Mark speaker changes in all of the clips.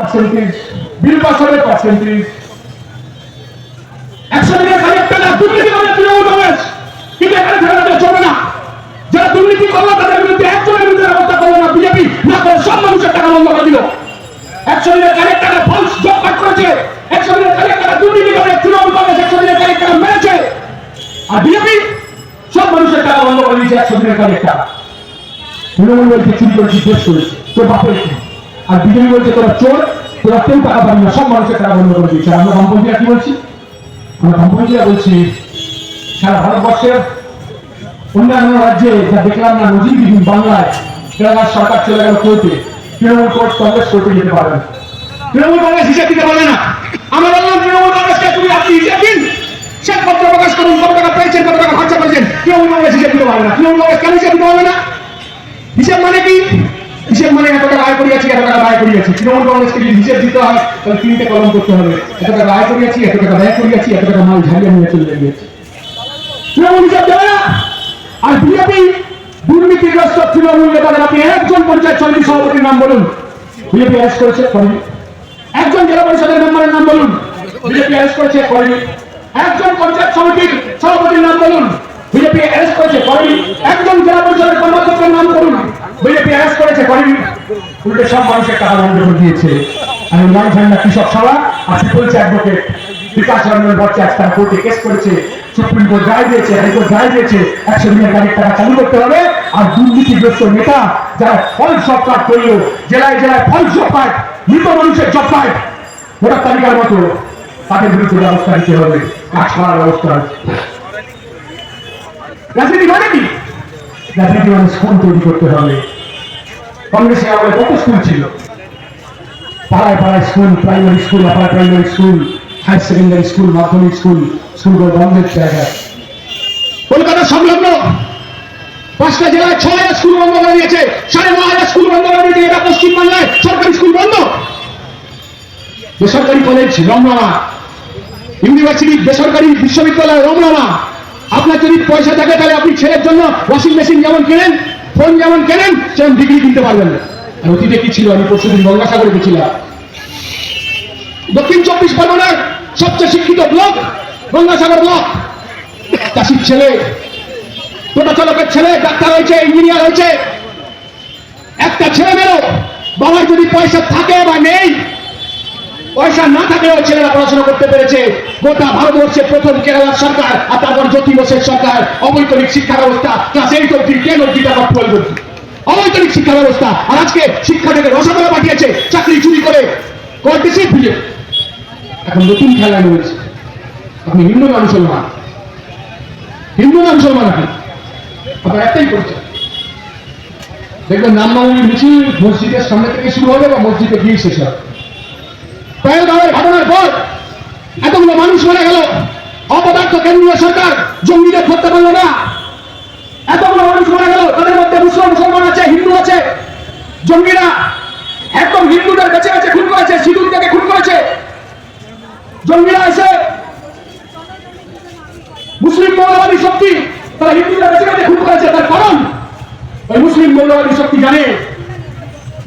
Speaker 1: Percentage বিল হবে percentage একশো দিনের কাজের টাকা দুর্নীতি করে তৃণমূল কংগ্রেস। কিন্তু এখানে যাবে চলবে না। যারা দুর্নীতি করল, তাদের বিরুদ্ধে একজনের বিরুদ্ধে ব্যবস্থা করল না বিজেপি। না টাকা দিনের কাজের টাকা ফলস জব কাট করেছে। একশো দিনের কাজের টাকা দুর্নীতি করে তৃণমূল টাকা টাকা টাকা করেছি তোর বাপের? আর বিজেপি বলছে, তোরা চোর, তোরা কেউ টাকা পাবি না, সব মানুষের টাকা বন্ধ করে দিয়েছে। আমরা বামপন্থীরা কি বলছি? আমরা বামপন্থীরা বলছি, সারা ভারতবর্ষের অন্যান্য রাজ্যে যা দেখলাম না, নজিরবিহীন বাংলায় কেরালার সরকার চলে গেল কোর্টে। তৃণমূল কোর্ট কংগ্রেস কোর্টে যেতে পারবে না। তৃণমূল কংগ্রেস হিসেব দিতে পারবে না। আমরা বললাম তৃণমূল কংগ্রেসকে তুমি আপনি হিসেব দিন শ্বেতপত্র প্রকাশ করুন কত টাকা পেয়েছেন কত টাকা খরচা করেছেন তৃণমূল কংগ্রেস হিসেব দিতে পারবে না তৃণমূল কংগ্রেস কেন হিসেব দিতে পারবে না হিসেব মানে কি হিসেব মানে এত টাকা আয় করিয়াছি, এত টাকা ব্যয় করিয়াছি। তৃণমূল কংগ্রেসকে যদি হিসেব দিতে হয়, তাহলে তিনটে কলম করতে হবে। এত টাকা আয় করিয়াছি, এত টাকা ব্যয় করিয়াছি, এত টাকা মাল ঝালিয়ে নিয়ে চলে গিয়েছি। তৃণমূল হিসেব দেবে না। আর বিজেপি দুর্নীতিগ্রস্ত তৃণমূল নেতাদের আপনি একজন পঞ্চায়েত সমিতি সভাপতির নাম বলুন। বিজেপি অ্যারেস্ট করেছে, করেনি। একজন জেলা পরিষদের মেম্বারের নাম বলুন। বিজেপি অ্যারেস্ট করেছে, করেনি। একজন পঞ্চায়েত সমিতির সভাপতির নাম বলুন। বিজেপি অ্যারেস্ট করেছে, করেনি। একজন জেলা পরিষদের কর্মাধ্যক্ষের নাম বলুন বিজেপি অ্যারেস্ট করেছে করেনি উল্টে সব মানুষের টাকা বন্ধ করে দিয়েছে আমি মনে লাল ঝান্ডা কৃষক সভা, আর পিপলস অ্যাডভোকেট বিকাশ রঞ্জন ভট্টাচার্য তার কোর্টে কেস করেছে। সুপ্রিম কোর্ট রায় দিয়েছে হাইকোর্ট রায় দিয়েছে, একশো দিনের গাড়ির টাকা চালু করতে হবে। আর দুর্নীতিগ্রস্ত নেতা যারা ফল জব কার্ড করল জেলায় জেলায় ফল জব কার্ড মৃত মানুষের জব কার্ড ভোটার তালিকার মতো তাদের বিরুদ্ধে ব্যবস্থা নিতে হবে, কাজ করার ব্যবস্থা রাজনীতি মানে কি? রাজনীতি মানে স্কুল তৈরি করতে হবে। কত স্কুল ছিল? পাড়ায় পাড়ায় school, primary school, upper primary school secondary school, মাধ্যমিক স্কুল স্কুলগুলো জায়গায় কলকাতা সংলগ্ন পাঁচটা জেলায় হাজার স্কুল বন্ধ করে দিয়েছে। সাড়ে ন হাজার স্কুল বন্ধ করে দিয়েছে। এটা পশ্চিমবাংলায় সরকারি স্কুল বন্ধ। বেসরকারি কলেজ রমনামা ইউনিভার্সিটি বেসরকারি বিশ্ববিদ্যালয় রমনামা আপনার যদি পয়সা থাকে তাহলে আপনি ছেলের জন্য ওয়াশিং মেশিন যেমন কেনেন ফোন যেমন কেনেন, সেরকম ডিগ্রি কিনতে পারবেন না। আর অতীতে কি ছিল? আমি পরশুদিন গঙ্গাসাগরে গেছিলাম। দক্ষিণ চব্বিশ পরগনার সবচেয়ে শিক্ষিত ব্লক গঙ্গাসাগর ব্লক। চাষির ছেলে টোটো চালকের ছেলে, ডাক্তার হয়েছে, ইঞ্জিনিয়ার হয়েছে। একটা ছেলে মেয়েও বাবার যদি পয়সা থাকে বা নেই পয়সা না থাকলেও ছেলেরা পড়াশোনা করতে পেরেছে। গোটা ভারতবর্ষে প্রথম কেরালার সরকার আর তারপর জ্যোতি বসের সরকার। অবৈতনিক শিক্ষা ব্যবস্থা, ক্লাস এইট অব্দি টেন অব্দি তারপর টুয়েলভ অব্দি অবৈতনিক শিক্ষা ব্যবস্থা। আর আজকে শিক্ষা থেকে রসগোল্লা পাঠিয়েছে, চাকরি চুরি করে। করতেছে ভিজে এখন নতুন খেলা রয়েছে। আপনি হিন্দু না মুসলমান? হিন্দু না মুসলমান আপনি? আপনার একটাই করছে দেখবেন নামমামুলি মিছিল মসজিদের সামনে থেকে শুরু হবে বা মসজিদে গিয়ে শেষ হবে পহেলগাঁওয়ের ঘটনার পর এতগুলো মানুষ মারা গেল অপদার্থ সরকার জঙ্গিদের ধরতে পারল না। এতগুলো মানুষ মারা গেল, তাদের মধ্যে মুসলিম, মুসলমান আছে, হিন্দু আছে। জঙ্গিরা একদম হিন্দুদের বেঁচে বেঁচে খুন করেছে, সিঁদুর খুন করেছে। জঙ্গিরা এসে মুসলিম মৌলবাদী শক্তি তারা হিন্দুদের বেঁচে বেঁচে খুন করেছে, তার কারণ? ওই মুসলিম মৌলবাদী শক্তি জানে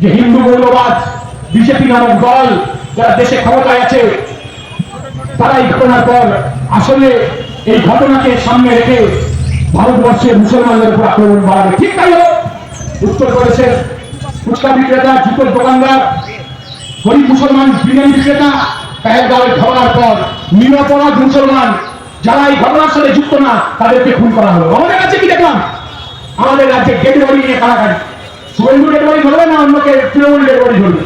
Speaker 1: যে হিন্দু মৌলবাদ বিজেপি নামক দল যারা দেশে ক্ষমতায় আছে তারা এই ঘটনার পর আসলে এই ঘটনাকে সামনে রেখে ভারতবর্ষের মুসলমানদের উপর আক্রমণ বাড়াবে। ঠিক তাই হলো। উত্তরপ্রদেশের ফুচকা বিক্রেতা, জুতোর দোকানদার, গরিব মুসলমান, বিরিয়ানি বিক্রেতা পেহেলগাঁওয়ের ঘটনার পর নিরপরাধ মুসলমান, যারা এই ঘটনার সাথে যুক্ত না, তাদেরকে খুন করা হলো। আমাদের কাছে কি দেখলাম? আমাদের রাজ্যে ডেড বডি নিয়ে কারাকারি শুভেন্দু ডেড বডি ধরবে না অন্যকে তৃণমূল ডেড বডি ধরবে।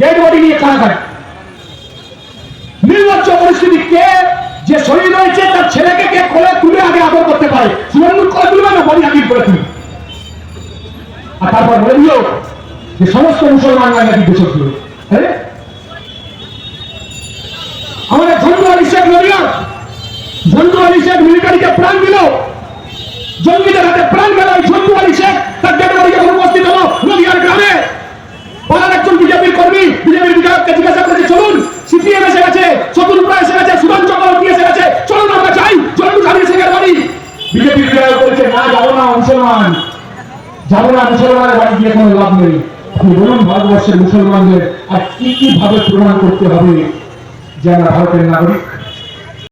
Speaker 1: ডেড বডি নিয়ে কারাকারি নির্লজ্জ পরিস্থিতি কে যে শহীদ হয়েছে, তার ছেলেকে কে কোলে তুলে আগে আদর করতে পারে? শুভেন্দুর কোলে তুলবে না বডি আগে করে তুলবে আর তারপর বলে দিল যে সমস্ত মুসলমানরা নাকি দেশপ্রিয় হ্যাঁ? আমাদের শেখ মিলিটারিকে প্রাণ দিল। জঙ্গিদের হাতে প্রাণ গেল এই ঝন্ডু আলী তার ডেড বডি যখন উপস্থিত হলো গ্রামে, পাড়ার একজন বিজেপির কর্মী, বিজেপির বিধায়ককে জিজ্ঞাসা করেছে চলুন সিপিএম এসে গেছে চতুর্পুরা এসে গেছে সুধান চক্রবর্তী এসে গেছে চলুন আমরা চাই ঝন্ডু আলী শেখের বাড়ি বিজেপির বিধায়ক বলছে না যাব না মুসলমান যাব না, মুসলমানের বাড়ি গিয়ে কোনো লাভ নেই। আপনি বলুন, ভারতবর্ষের মুসলমানদের আর কি কি ভাবে প্রমাণ করতে হবে যে আমরা ভারতের নাগরিক